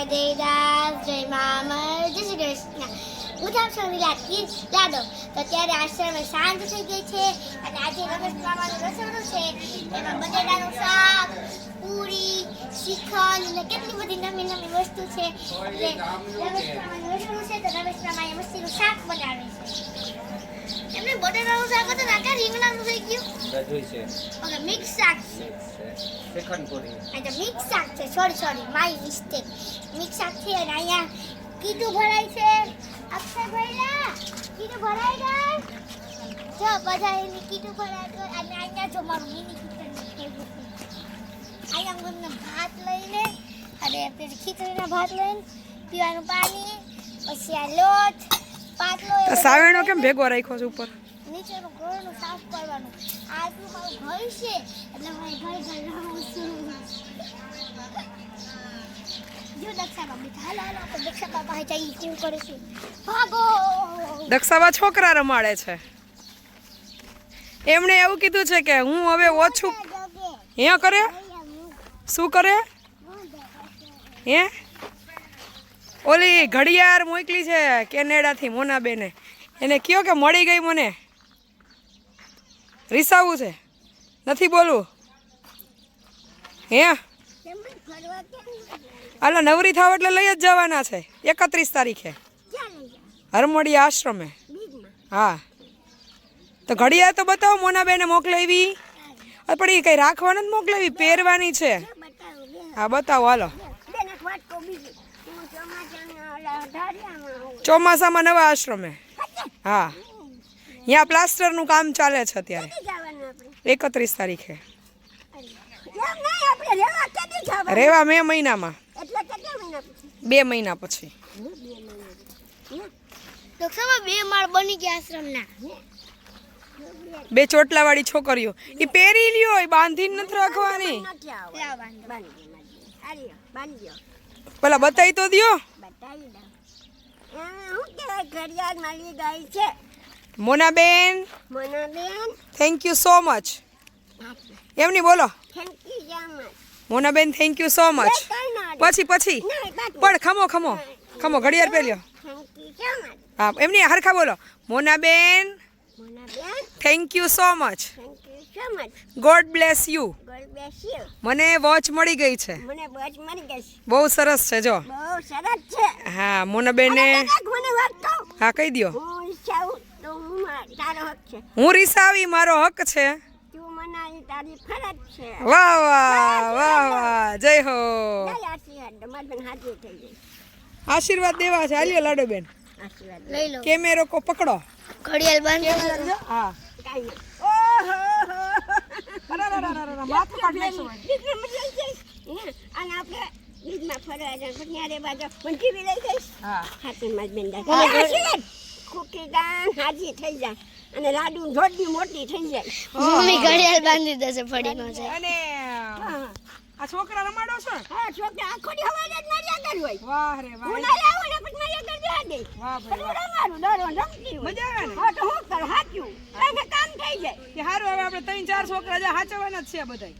જય દેવદાસ જય મામર જય શ્રી કૃષ્ણ. હું થાપ છું લાડકી લાડો તો અત્યારે આશ્રમ શાંત થઈ ગઈ છે અને આજે રમેશ મામાનું રસોડું છે. એમાં બટેટાનું શાક, પૂરી, શ્રીખંડ અને કેટલી બધી નવી નવી વસ્તુ છે. એટલે રમેશ મામાનું રસોડું છે તો રમેશ મામાએ મસ્તીનું શાક બનાવે છે. એમને બટેટાનું શાક હતું ને આખા રીંગણાનું થઈ ગયું બધું છે ઓકે મિક્સ શાક છે શ્રીખંડપુરી આ તો મિક્સ શાક છે sorry sorry my mistake mix શાક છે અને અહીંયા કીટું ભરાય છે અક્ષય ભરેલા કીટું ભરાઈ ગઈ જો બધા એની કીટું ભરાય ગઈ અને અહીંયા જો મારું મિની કિચન અહીંયા મને ભાત લઈને અને પેલી ખીચડીના ભાત લઈને પીવાનું પાણી પછી આ લોટ પાટલો એ તો સાવેણો કેમ ભેગો રાખ્યો છે ઉપર? નીચેનું ઘરનું સાફ કરવાનું. આ મારું ઘર છે. એટલે મારે ઘર ઘર રહું છું. જો દક્ષાબા બેઠા. હાલો હાલો આપણે દક્ષાબા પાસે જઈએ. કેવું કરીશું ભાગો! દક્ષાબા છોકરા રમાડે છે. એમણે એવું કીધું છે કે હું હવે ઓછું હે કરે? શું કરે? હે? ઓલી ઘડિયાળ મોકલી છે કેનેડાથી મોનાબેને. એને કયો કે મળી ગઈ મને. રિસાવું છે. નથી બોલવું. હે? આલા નવરી થાવ એટલે લઈ જ જવાના છે. એકત્રીસ તારીખે. હરમડી આશ્રમે. હા. તો ઘડિયાળ તો બતાવો મોનાબેને મોકલાવી. પણ એ કંઈ રાખવાનું જ મોકલાવી? પહેરવાની છે. હા, બતાવો, હાલો. ચોમાસામાં નવા આશ્રમે? હા. અહીંયા પ્લાસ્ટરનું કામ ચાલે છે અત્યારે? એકત્રીસ તારીખે. રેવા મે મહિનામાં. બે મહિના પછી? બે માળ બની ગયા આશ્રમના? બે ચોટલાવાળી છોકરીઓ. એ પહેરી લ્યો એ બાંધીને નથી રાખવાની પેલા બતાવી તો દ્યો. ઘડિયાળ મળી ગઈ છે? Monaben. Monaben thank you so much બોલો. Thank you so much Monaben thank you so much પછી પછી. પણ ખમો ખમો. ખમો ઘડિયાળ પહેર્યો. હા એમની હરખા બોલો. Monaben. Thank you so much God bless you God bless you મને વોચ મળી ગઈ છે. મને વોચ મળી ગઈ છે. બહુ સરસ છે જો. બહુ સરસ છે. હા મોના બેને મને વાત તો હા કહી દ્યો. હું ઈચ્છાઉં તો હું તારો હક છે. હું રીસાવી મારો હક છે. તું મનાવી તારી ફરજ છે. વાહ વાહ વાહ વાહ જય હો. આશીર્વાદ. તમારી બેન હાજર થઈ ગઈ. આશીર્વાદ દેવા છે. હાલ્યો લાડો બેન. આશીર્વાદ. લઈ લો. કેમેરો કો પકડો. ઘડિયાળ બંધ હા. કાંઈ નહીં. ઓહો માથું કાઢી નાખશો. બીજમાં મજા આવી જઈશ. હે, અને આપણે બીજમાં ફરવા જાય. પછી ન્યારે બાજુ ઊંચી બી લઈ જઈશ. હા. હાથીમાં જ બેન જાય. આશીર્વાદ. ખુકી દાન હાજી થઈ જાય. અને લાડુ જોડની મોટી થઈ જાય. મમ્મી ઘડિયાળ બાંધી દેશે ફળીમાં છે અને આ છોકરા રમાડો છો? હા છોકરા આખો દી જ હોય. વાહ રે વાહ. હું ના આવું ને પછી મારી આગળ બેહા દે. વાહ ભાઈ પછી રમાડું દરરોજ રમતી હોય. મજા આવે ને? હા તો હું કરું હાચું. એને કામ થઈ જાય. કે હારું હવે આપણે ત્રણ ચાર છોકરા જે હાચવાના જ છે બધાય.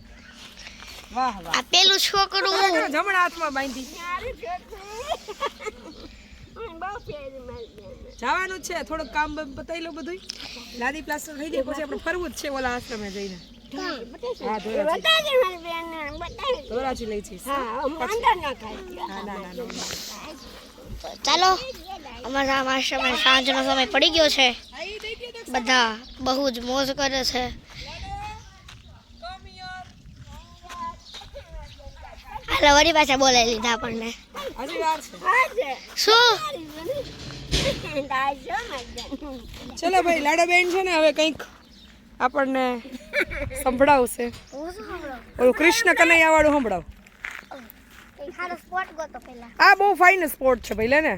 વાહ વાહ. આ પેલું છોકરું. જમણા હાથમાં બાંધી? જવાનું છે થોડુંક કામ પતાવી લો બધું લાદી પ્લાસ્ટર થઈ જાય પછી આપણે ફરવું જ છે ઓલા આશ્રમે જઈને. ચાલો અમારા આશ્રમે સાંજનો સમય પડી ગયો છે. બધા બહુ જ મોજ કરે છે. હાલો વળી પાછા બોલાવી લીધા આપણને. શું? ચલો ભાઈ લાડાબેન છે ને હવે કંઈક આપણને સંભળાવશે. ઓલું કૃષ્ણ કનૈયા વાળું સંભળાવ. આ બહુ ફાઇન સ્પોર્ટ છે ભાઈ લે ને.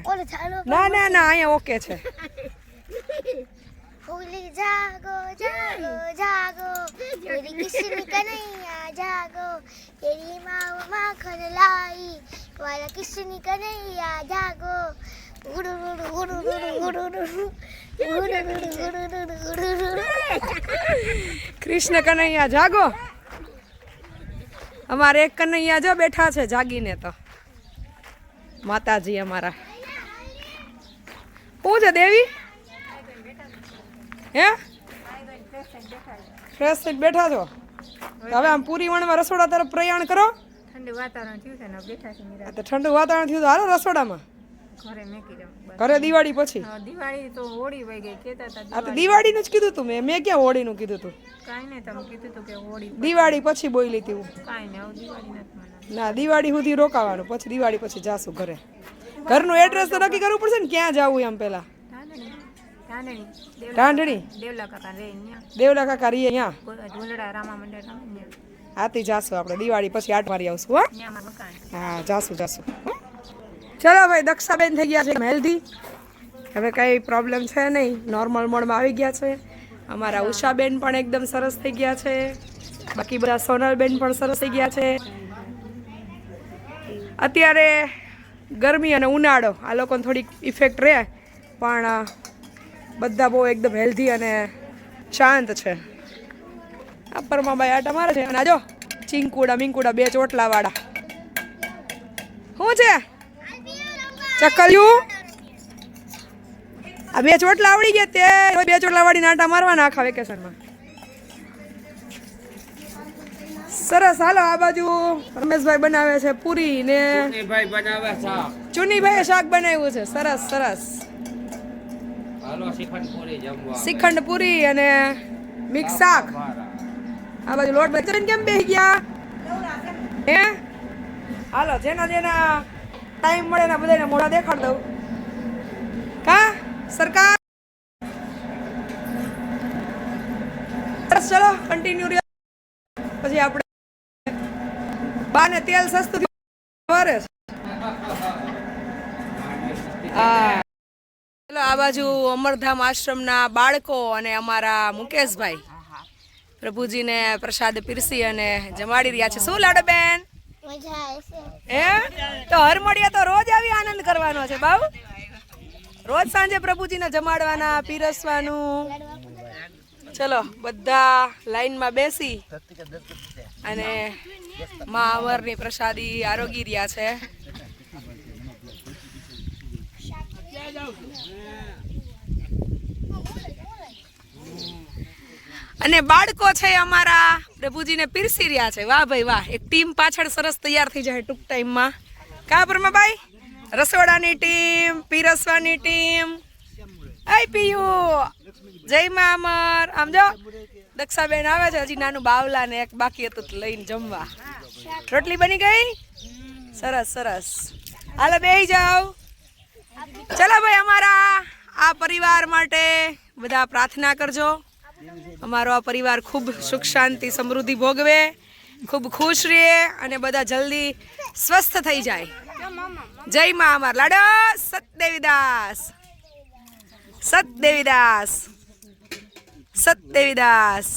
ના ના ના અહીંયા ઓકે છે. ઓલી જાગો જાગો જાગો તેરી કિસની કનૈયા જાગો તેરી માવ માખન लाई વાલા કિસની કનૈયા જાગો કૃષ્ણ કનૈયા જાગો અમારે એક કનૈયા જો બેઠા છે જાગીને તો. માતાજી અમારા. શું છે દેવી? હે? ફ્રેશ થઈને બેઠા છો? હવે આમ પૂરી વણમાં રસોડા તરફ પ્રયાણ કરો. ઠંડુ વાતાવરણ થયું છે ને બેઠા છે તો ઠંડુ વાતાવરણ થયું તો હાલો રસોડામાં. ઘરે મેકી ઘરે દિવાળી પછી? દિવાળી તો હોળી વઈ ગઈ કેતા હતા આ તો દિવાળી. દિવાળીનું જ કીધું તું મેં. મેં ક્યાં હોળીનું કીધું તું? કાંઈ નહીં તમે કીધું તું કે હોળી દિવાળી પછી બોલી હતી હું. કાંઈ નહીં હવે દિવાળી નથી ના દિવાળી સુધી રોકાવાનું. પછી દિવાળી પછી જાશું ઘરે. ઘરનું એડ્રેસ તો નક્કી કરવું પડશે ને ક્યાં જવું એમ પેલા ધાંધણી ધાંધણી દેવલા કાકા રે અહીંયા. દેવલા કાકા ઢોલડા રામા આથી જાશું આપણે દિવાળી પછી આઠ મારી આવશું હો. હા જાશું જાશું ચલો ભાઈ દક્ષાબેન થઈ ગયા છે હેલ્ધી હવે કંઈ પ્રોબ્લેમ છે નહીં. નોર્મલ મોડમાં આવી ગયા છે. અમારા ઉષાબેન પણ એકદમ સરસ થઈ ગયા છે. બાકી બધા સોનલબેન પણ સરસ થઈ ગયા છે. અત્યારે ગરમી અને ઉનાળો આ લોકોને થોડીક ઇફેક્ટ રહે. પણ બધા બહુ એકદમ હેલ્ધી અને શાંત છે. આ પરમાબાઈ આટા મારે છે. અને આજો ચીંકુડા મીંકુડા બે ચોટલા વાળા શું છે? ચકલ્યું? આ બે ચોટલા આવડી ગયા તે બે ચોટલા વાળી નાટા મારવાના આખા વેકેશનમાં સરસ. હાલો આ બાજુ રમેશભાઈ બનાવે છે પૂરી ને ચુનીભાઈ ભાઈ શાક બનાવ્યું છે. સરસ સરસ. શ્રીખંડ પૂરી અને મિક્સ શાક. આ બાજુ લોટ બચન કેમ બે ગયા? હે? હાલો જેના જેના ટાઈમ મળે ને બધાને મોઢા દેખાડ દઉં. કા? સરકાર? ચલો કન્ટિન્યુ પછી આપણે બાને તેલ સસ્તું થયું. હા. આ બાજુ અમરધામ આશ્રમના બાળકો અને અમારા મુકેશભાઈ. પ્રભુજીને પ્રસાદ પીરસી અને જમાડી રહ્યા છે. શું લાડો બેન? હે? તો હરમડિયા તો રોજ આવી આનંદ કરવાનો છે બાબુ. રોજ સાંજે પ્રભુજીને જમાડવાના પીરસવાનું. ચલો બધા લાઈનમાં બેસી અને મા અમરની પ્રસાદી આરોગી રહ્યા છે. અને બાળકો છે અમારા, પ્રભુજીને પીરસી રહ્યા છે. વાહ ભાઈ વાહ. એક ટીમ પાછળ સરસ તૈયાર થઈ જાય ટૂંક ટાઈમમાં. કા પરમાભાઈ રસોડાની ટીમ, પીરસવાની ટીમ. આઈ પીયુ. જય મા અમર. આમ જો, દક્ષાબેન આવે છે, હજી નાનું બાવલા ને એક બાકી હતું લઈને જમવા. રોટલી બની ગઈ? સરસ સરસ. હાલો બેહી જાઓ. ચલો ભાઈ અમારા આ પરિવાર માટે બધા પ્રાર્થના કરજો. અમારો આ પરિવાર ખૂબ સુખ શાંતિ સમૃદ્ધિ ભોગવે, ખૂબ ખુશ રહે અને બધા જલ્દી સ્વસ્થ થઈ જાય. જય મા અમાર. લાડો સતદેવીદાસ સતદેવીદાસ સતદેવીદાસ